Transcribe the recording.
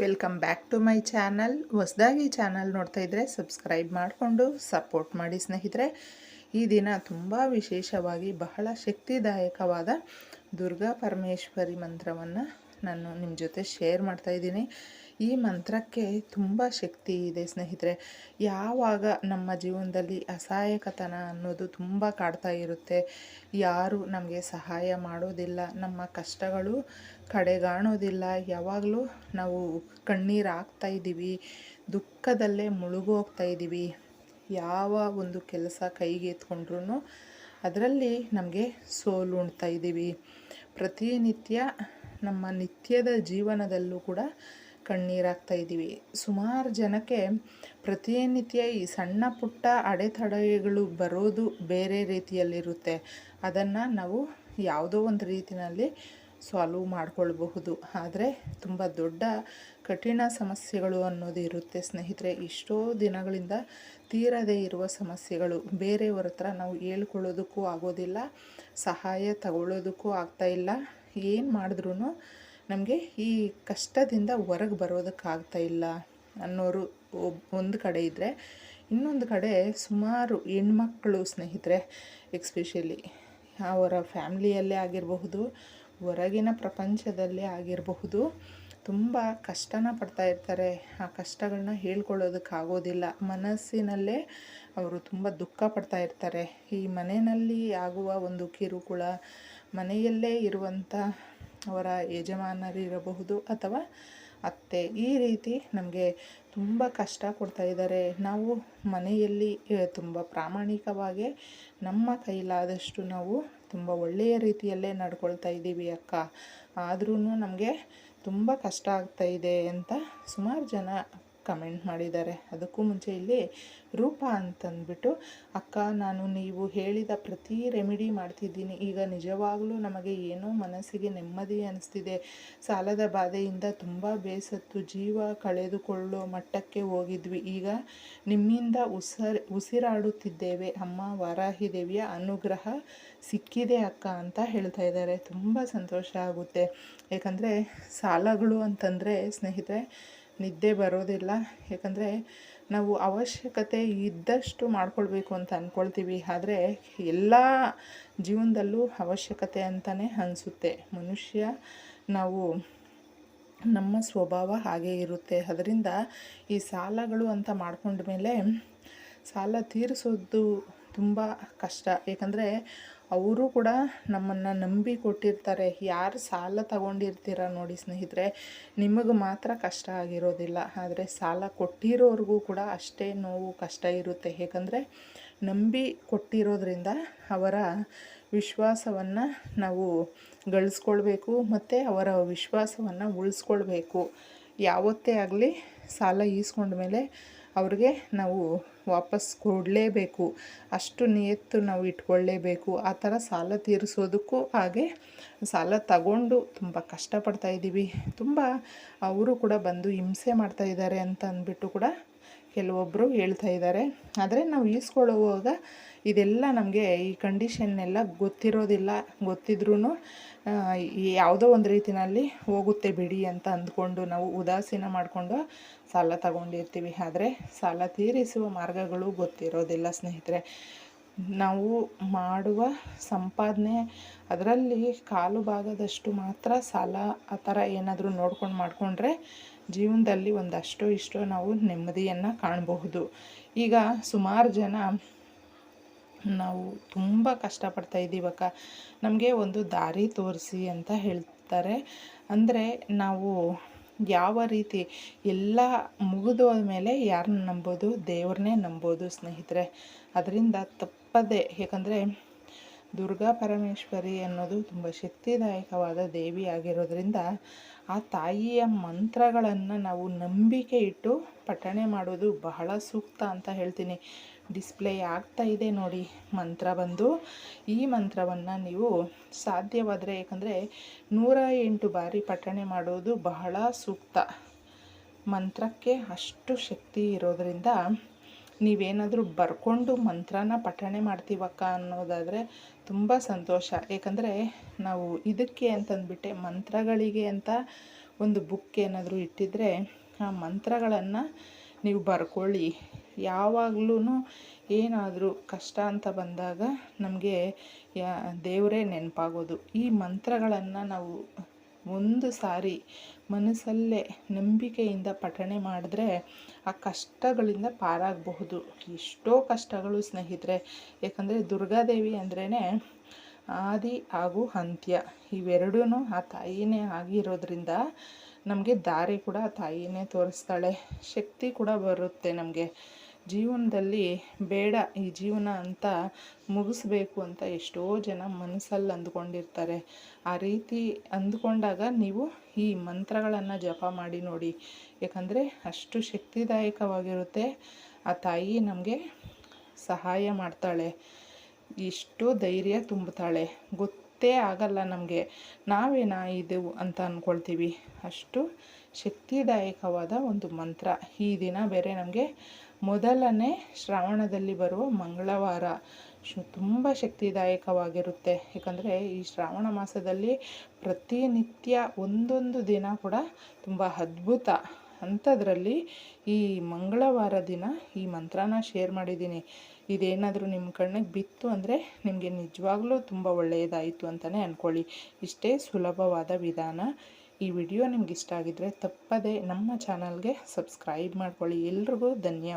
Welcome back to my channel ಹೊಸದಾಗಿ channel ನೋಡ್ತಾ ಇದ್ದರೆ ಸಬ್ಸ್ಕ್ರೈಬ್ ಮಾಡಿಕೊಂಡು ಸಪೋರ್ಟ್ ಮಾಡಿ ಸ್ನೇಹಿತರೆ. ಈ ದಿನ ತುಂಬ ವಿಶೇಷವಾಗಿ ಬಹಳ ಶಕ್ತಿದಾಯಕವಾದ ದುರ್ಗಾ ಪರಮೇಶ್ವರಿ ಮಂತ್ರವನ್ನು ನಾನು ನಿಮ್ಮ ಜೊತೆ ಶೇರ್ ಮಾಡ್ತಾ ಇದ್ದೀನಿ. ಈ ಮಂತ್ರಕ್ಕೆ ತುಂಬ ಶಕ್ತಿ ಇದೆ ಸ್ನೇಹಿತರೆ. ಯಾವಾಗ ನಮ್ಮ ಜೀವನದಲ್ಲಿ ಅಸಹಾಯಕತನ ಅನ್ನೋದು ತುಂಬ ಕಾಡ್ತಾ ಇರುತ್ತೆ, ಯಾರು ನಮಗೆ ಸಹಾಯ ಮಾಡೋದಿಲ್ಲ, ನಮ್ಮ ಕಷ್ಟಗಳು ಕಡೆಗಾಣೋದಿಲ್ಲ, ಯಾವಾಗಲೂ ನಾವು ಕಣ್ಣೀರು ಹಾಕ್ತಾ ಇದ್ದೀವಿ, ದುಃಖದಲ್ಲೇ ಮುಳುಗೋಗ್ತಾ ಇದ್ದೀವಿ, ಯಾವ ಒಂದು ಕೆಲಸ ಕೈಗೆ ಎತ್ಕೊಂಡ್ರೂ ಅದರಲ್ಲಿ ನಮಗೆ ಸೋಲು ಉಣ್ತಾ ಇದ್ದೀವಿ. ಪ್ರತಿನಿತ್ಯ ನಮ್ಮ ನಿತ್ಯದ ಜೀವನದಲ್ಲೂ ಕೂಡ ಕಣ್ಣೀರಾಗ್ತಾ ಇದ್ದೀವಿ. ಸುಮಾರು ಜನಕ್ಕೆ ಪ್ರತಿನಿತ್ಯ ಈ ಸಣ್ಣ ಪುಟ್ಟ ಅಡೆತಡೆಗಳು ಬರೋದು ಬೇರೆ ರೀತಿಯಲ್ಲಿರುತ್ತೆ. ಅದನ್ನು ನಾವು ಯಾವುದೋ ಒಂದು ರೀತಿಯಲ್ಲಿ ಸಾಲ್ವ್ ಮಾಡಿಕೊಳ್ಬಹುದು. ಆದರೆ ತುಂಬ ದೊಡ್ಡ ಕಠಿಣ ಸಮಸ್ಯೆಗಳು ಅನ್ನೋದು ಇರುತ್ತೆ ಸ್ನೇಹಿತರೆ. ಎಷ್ಟೋ ದಿನಗಳಿಂದ ತೀರದೇ ಇರುವ ಸಮಸ್ಯೆಗಳು. ಬೇರೆಯವ್ರ ಹತ್ರ ನಾವು ಹೇಳ್ಕೊಳ್ಳೋದಕ್ಕೂ ಆಗೋದಿಲ್ಲ. ಸಹಾಯ ತಗೊಳ್ಳೋದಕ್ಕೂ ಆಗ್ತಾಯಿಲ್ಲ ಏನು ಮಾಡಿದ್ರೂ ನಮಗೆ ಈ ಕಷ್ಟದಿಂದ ಹೊರಗೆ ಬರೋದಕ್ಕಾಗ್ತಾ ಇಲ್ಲ ಅನ್ನೋರು ಒಂದು ಕಡೆ ಇದ್ದರೆ ಇನ್ನೊಂದು ಕಡೆ ಸುಮಾರು ಹೆಣ್ಮಕ್ಳು ಸ್ನೇಹಿತರೆ, ಎಕ್ಸ್ಪೆಷಲಿ ಅವರ ಫ್ಯಾಮ್ಲಿಯಲ್ಲೇ ಆಗಿರಬಹುದು, ಹೊರಗಿನ ಪ್ರಪಂಚದಲ್ಲೇ ಆಗಿರಬಹುದು, ತುಂಬ ಕಷ್ಟನ ಪಡ್ತಾ ಇರ್ತಾರೆ. ಆ ಕಷ್ಟಗಳನ್ನ ಹೇಳ್ಕೊಳ್ಳೋದಕ್ಕಾಗೋದಿಲ್ಲ. ಮನಸ್ಸಿನಲ್ಲೇ ಅವರು ತುಂಬ ದುಃಖ ಪಡ್ತಾ ಇರ್ತಾರೆ. ಈ ಮನೆಯಲ್ಲಿ ಆಗುವ ಒಂದು ಕಿರುಕುಳ, ಮನೆಯಲ್ಲೇ ಇರುವಂಥ ಅವರ ಯಜಮಾನರಿರಬಹುದು ಅಥವಾ ಅತ್ತೆ. ಈ ರೀತಿ ನಮಗೆ ತುಂಬ ಕಷ್ಟ ಕೊಡ್ತಾ ಇದ್ದಾರೆ. ನಾವು ಮನೆಯಲ್ಲಿ ತುಂಬ ಪ್ರಾಮಾಣಿಕವಾಗಿ ನಮ್ಮ ಕೈಲಾದಷ್ಟು ನಾವು ತುಂಬ ಒಳ್ಳೆಯ ರೀತಿಯಲ್ಲೇ ನಡ್ಕೊಳ್ತಾ ಇದ್ದೀವಿ ಅಕ್ಕ. ಆದ್ರೂ ನಮಗೆ ತುಂಬ ಕಷ್ಟ ಆಗ್ತಾ ಇದೆ ಅಂತ ಸುಮಾರು ಜನ ಕಮೆಂಟ್ ಮಾಡಿದ್ದಾರೆ. ಅದಕ್ಕೂ ಮುಂಚೆ ಇಲ್ಲಿ ರೂಪ ಅಂತಂದ್ಬಿಟ್ಟು, ಅಕ್ಕ, ನಾನು ನೀವು ಹೇಳಿದ ಪ್ರತಿ ರೆಮಿಡಿ ಮಾಡ್ತಿದ್ದೀನಿ. ಈಗ ನಿಜವಾಗಲೂ ನಮಗೆ ಏನೋ ಮನಸ್ಸಿಗೆ ನೆಮ್ಮದಿ ಅನಿಸ್ತಿದೆ. ಸಾಲದ ಬಾಧೆಯಿಂದ ತುಂಬ ಬೇಸತ್ತು. ಜೀವ ಕಳೆದುಕೊಳ್ಳೋ ಮಟ್ಟಕ್ಕೆ ಹೋಗಿದ್ವಿ. ಈಗ ನಿಮ್ಮಿಂದ ಉಸರ್, ಉಸಿರಾಡುತ್ತಿದ್ದೇವೆ. ಅಮ್ಮ ವಾರಾಹಿ ದೇವಿಯ ಅನುಗ್ರಹ ಸಿಕ್ಕಿದೆ ಅಕ್ಕ ಅಂತ ಹೇಳ್ತಾ ಇದ್ದಾರೆ. ತುಂಬ ಸಂತೋಷ ಆಗುತ್ತೆ. ಯಾಕಂದರೆ ಸಾಲಗಳು ಅಂತಂದರೆ, ಸ್ನೇಹಿತರೆ ನಿದ್ದೆ ಬರೋದಿಲ್ಲ. ಯಾಕಂದರೆ ನಾವು ಅವಶ್ಯಕತೆ ಇದ್ದಷ್ಟು ಮಾಡಿಕೊಳ್ಬೇಕು ಅಂತ ಅಂದ್ಕೊಳ್ತೀವಿ ಆದರೆ ಎಲ್ಲ ಜೀವನದಲ್ಲೂ ಅವಶ್ಯಕತೆ ಅಂತಲೇ ಅನಿಸುತ್ತೆ. ಮನುಷ್ಯ ನಾವು ನಮ್ಮ ಸ್ವಭಾವ ಹಾಗೇ ಇರುತ್ತೆ. ಅದರಿಂದ ಈ ಸಾಲಗಳು ಅಂತ ಮಾಡ್ಕೊಂಡ ಮೇಲೆ ಸಾಲ ತೀರಿಸೋದು ತುಂಬ ಕಷ್ಟ. ಏಕೆಂದರೆ ಅವರು ಕೂಡ ನಮ್ಮನ್ನು ನಂಬಿ ಕೊಟ್ಟಿರ್ತಾರೆ. ಯಾರು ಸಾಲ ತಗೊಂಡಿರ್ತೀರ ನೋಡಿ ಸ್ನೇಹಿತರೆ, ನಿಮಗೆ ಮಾತ್ರ ಕಷ್ಟ ಆಗಿರೋದಿಲ್ಲ. ಆದರೆ ಸಾಲ ಕೊಟ್ಟಿರೋರಿಗೂ ಕೂಡ ಅಷ್ಟೇ ನೋವು, ಕಷ್ಟ ಇರುತ್ತೆ. ಏಕೆಂದರೆ ನಂಬಿ ಕೊಟ್ಟಿರೋದ್ರಿಂದ ಅವರ ವಿಶ್ವಾಸವನ್ನು ನಾವು ಗಳಿಸ್ಕೊಳ್ಬೇಕು ಮತ್ತು ಅವರ ವಿಶ್ವಾಸವನ್ನು ಉಳಿಸ್ಕೊಳ್ಬೇಕು. ಯಾವತ್ತೇ ಆಗಲಿ ಸಾಲ ಈಸ್ಕೊಂಡ ಮೇಲೆ ಅವ್ರಿಗೆ ನಾವು ವಾಪಸ್ ಕೊಡಲೇಬೇಕು. ಅಷ್ಟು ನಿಯತ್ತು ನಾವು ಇಟ್ಕೊಳ್ಳೇಬೇಕು. ಆ ಥರ ಸಾಲ ತೀರಿಸೋದಕ್ಕೂ ಹಾಗೆ ಸಾಲ ತಗೊಂಡು ತುಂಬ ಕಷ್ಟಪಡ್ತಾ ಇದ್ದೀವಿ ತುಂಬ ಅವರು ಕೂಡ ಬಂದು ಹಿಂಸೆ ಮಾಡ್ತಾ ಇದ್ದಾರೆ ಅಂತ ಅಂದ್ಬಿಟ್ಟು ಕೂಡ ಕೆಲವೊಬ್ಬರು ಹೇಳ್ತಾ ಇದ್ದಾರೆ. ಆದರೆ ನಾವು ಈಸ್ಕೊಳ್ಳುವಾಗ ಇದೆಲ್ಲ ನಮಗೆ ಈ ಕಂಡೀಷನ್ನೆಲ್ಲ ಗೊತ್ತಿರೋದಿಲ್ಲ. ಗೊತ್ತಿದ್ರೂ ಯಾವುದೋ ಒಂದು ರೀತಿಯಲ್ಲಿ ಹೋಗುತ್ತೆ ಬಿಡಿ ಅಂತ ಅಂದ್ಕೊಂಡು ನಾವು ಉದಾಸೀನ ಮಾಡಿಕೊಂಡು ಸಾಲ ತಗೊಂಡಿರ್ತೀವಿ. ಆದರೆ ಸಾಲ ತೀರಿಸುವ ಮಾರ್ಗಗಳು ಗೊತ್ತಿರೋದಿಲ್ಲ ಸ್ನೇಹಿತರೆ. ನಾವು ಮಾಡುವ ಸಂಪಾದನೆ ಅದರಲ್ಲಿ ಕಾಲು ಭಾಗದಷ್ಟು ಮಾತ್ರ ಸಾಲ ಆ ಥರ ಏನಾದರೂ ನೋಡ್ಕೊಂಡು ಮಾಡಿಕೊಂಡ್ರೆ ಜೀವನದಲ್ಲಿ ಒಂದಷ್ಟೋ ಇಷ್ಟೋ ನಾವು ನೆಮ್ಮದಿಯನ್ನು ಕಾಣಬಹುದು. ಈಗ ಸುಮಾರು ಜನ ನಾವು ತುಂಬ ಕಷ್ಟಪಡ್ತಾ ಇದ್ದೀವಕ್ಕ ನಮಗೆ ಒಂದು ದಾರಿ ತೋರಿಸಿ ಅಂತ ಹೇಳ್ತಾರೆ. ಅಂದರೆ ನಾವು ಯಾವ ರೀತಿ ಎಲ್ಲ ಮುಗಿದೋದ ಮೇಲೆ ಯಾರನ್ನ ನಂಬೋದು? ದೇವ್ರನ್ನೇ ನಂಬೋದು ಸ್ನೇಹಿತರೆ. ಅದರಿಂದ ತಪ್ಪದೆ, ಯಾಕಂದರೆ ದುರ್ಗಾ ಪರಮೇಶ್ವರಿ ಅನ್ನೋದು ತುಂಬ ಶಕ್ತಿದಾಯಕವಾದ ದೇವಿ ಆಗಿರೋದ್ರಿಂದ ಆ ತಾಯಿಯ ಮಂತ್ರಗಳನ್ನು ನಾವು ನಂಬಿಕೆ ಇಟ್ಟು ಪಠಣೆ ಮಾಡೋದು ಬಹಳ ಸೂಕ್ತ ಅಂತ ಹೇಳ್ತೀನಿ. ಡಿಸ್ಪ್ಲೇ ಆಗ್ತಾ ಇದೆ ನೋಡಿ, ಮಂತ್ರ ಬಂದು. ಈ ಮಂತ್ರವನ್ನು ನೀವು ಸಾಧ್ಯವಾದರೆ ಏಕೆಂದರೆ ನೂರ ಎಂಟು ಬಾರಿ ಪಠಣೆ ಮಾಡೋದು ಬಹಳ ಸೂಕ್ತ. ಮಂತ್ರಕ್ಕೆ ಅಷ್ಟು ಶಕ್ತಿ ಇರೋದರಿಂದ ನೀವೇನಾದರೂ ಬರ್ಕೊಂಡು ಮಂತ್ರನ ಪಠಣೆ ಮಾಡ್ತೀವಕ್ಕ ಅನ್ನೋದಾದರೆ ತುಂಬ ಸಂತೋಷ. ಏಕೆಂದರೆ ನಾವು ಇದಕ್ಕೆ ಅಂತಂದ್ಬಿಟ್ಟೆ ಮಂತ್ರಗಳಿಗೆ ಅಂತ ಒಂದು ಬುಕ್ ಏನಾದರೂ ಇಟ್ಟಿದ್ರೆ ಆ ಮಂತ್ರಗಳನ್ನು ನೀವು ಬರ್ಕೊಳ್ಳಿ. ಯಾವಾಗ್ಲೂ ಏನಾದರೂ ಕಷ್ಟ ಅಂತ ಬಂದಾಗ ನಮಗೆ ಯಾ ದೇವರೇ ನೆನಪಾಗೋದು. ಈ ಮಂತ್ರಗಳನ್ನು ನಾವು ಒಂದು ಸಾರಿ ಮನಸ್ಸಲ್ಲೇ ನಂಬಿಕೆಯಿಂದ ಪಠಣೆ ಮಾಡಿದ್ರೆ ಆ ಕಷ್ಟಗಳಿಂದ ಪಾರಾಗಬಹುದು. ಎಷ್ಟೋ ಕಷ್ಟಗಳು ಸ್ನೇಹಿತರೆ, ಯಾಕಂದರೆ ದುರ್ಗಾದೇವಿ ಅಂದ್ರೇ ಆದಿ ಹಾಗೂ ಅಂತ್ಯ. ಇವೆರಡೂ ಆ ತಾಯಿನೇ ಆಗಿರೋದ್ರಿಂದ ನಮಗೆ ದಾರಿ ಕೂಡ ಆ ತಾಯಿನೇ ತೋರಿಸ್ತಾಳೆ. ಶಕ್ತಿ ಕೂಡ ಬರುತ್ತೆ ನಮಗೆ. ಜೀವನದಲ್ಲಿ ಬೇಡ ಈ ಜೀವನ ಅಂತ ಮುಗಿಸ್ಬೇಕು ಅಂತ ಎಷ್ಟೋ ಜನ ಮನಸ್ಸಲ್ಲಿ ಅಂದ್ಕೊಂಡಿರ್ತಾರೆ. ಆ ರೀತಿ ಅಂದ್ಕೊಂಡಾಗ ನೀವು ಈ ಮಂತ್ರಗಳನ್ನು ಜಪ ಮಾಡಿ ನೋಡಿ. ಯಾಕಂದರೆ ಅಷ್ಟು ಶಕ್ತಿದಾಯಕವಾಗಿರುತ್ತೆ. ಆ ತಾಯಿ ನಮಗೆ ಸಹಾಯ ಮಾಡ್ತಾಳೆ. ಇಷ್ಟು ಧೈರ್ಯ ತುಂಬುತ್ತಾಳೆ ಗೊತ್ತೇ ಆಗಲ್ಲ ನಮಗೆ. ನಾವೇನಾ ಇದು ಅಂತ ಅಂದ್ಕೊಳ್ತೀವಿ ಅಷ್ಟು ಶಕ್ತಿದಾಯಕವಾದ ಒಂದು ಮಂತ್ರ. ಈ ದಿನ ಬೇರೆ ನಮಗೆ ಮೊದಲನೇ ಶ್ರಾವಣದಲ್ಲಿ ಬರುವ ಮಂಗಳವಾರ. ತುಂಬ ಶಕ್ತಿದಾಯಕವಾಗಿರುತ್ತೆ. ಯಾಕಂದರೆ ಈ ಶ್ರಾವಣ ಮಾಸದಲ್ಲಿ ಪ್ರತಿನಿತ್ಯ ಒಂದೊಂದು ದಿನ ಕೂಡ ತುಂಬ ಅದ್ಭುತ. ಅಂಥದ್ರಲ್ಲಿ ಈ ಮಂಗಳವಾರ ದಿನ ಈ ಮಂತ್ರನ ಶೇರ್ ಮಾಡಿದ್ದೀನಿ. ಇದೇನಾದರೂ ನಿಮ್ಮ ಕಣ್ಣಿಗೆ ಬಿತ್ತು ಅಂದರೆ ನಿಮಗೆ ನಿಜವಾಗ್ಲೂ ತುಂಬ ಒಳ್ಳೆಯದಾಯಿತು ಅಂತಲೇ ಅಂದ್ಕೊಳ್ಳಿ ಇಷ್ಟೇ ಸುಲಭವಾದ ವಿಧಾನ. ಈ ವಿಡಿಯೋ ನಿಮ್ಗೆ ಇಷ್ಟ ಆಗಿದ್ರೆ ತಪ್ಪದೇ ನಮ್ಮ ಚಾನಲ್ಗೆ ಸಬ್ಸ್ಕ್ರೈಬ್ ಮಾಡ್ಕೊಳ್ಳಿ. ಎಲ್ರಿಗೂ ಧನ್ಯವಾದ.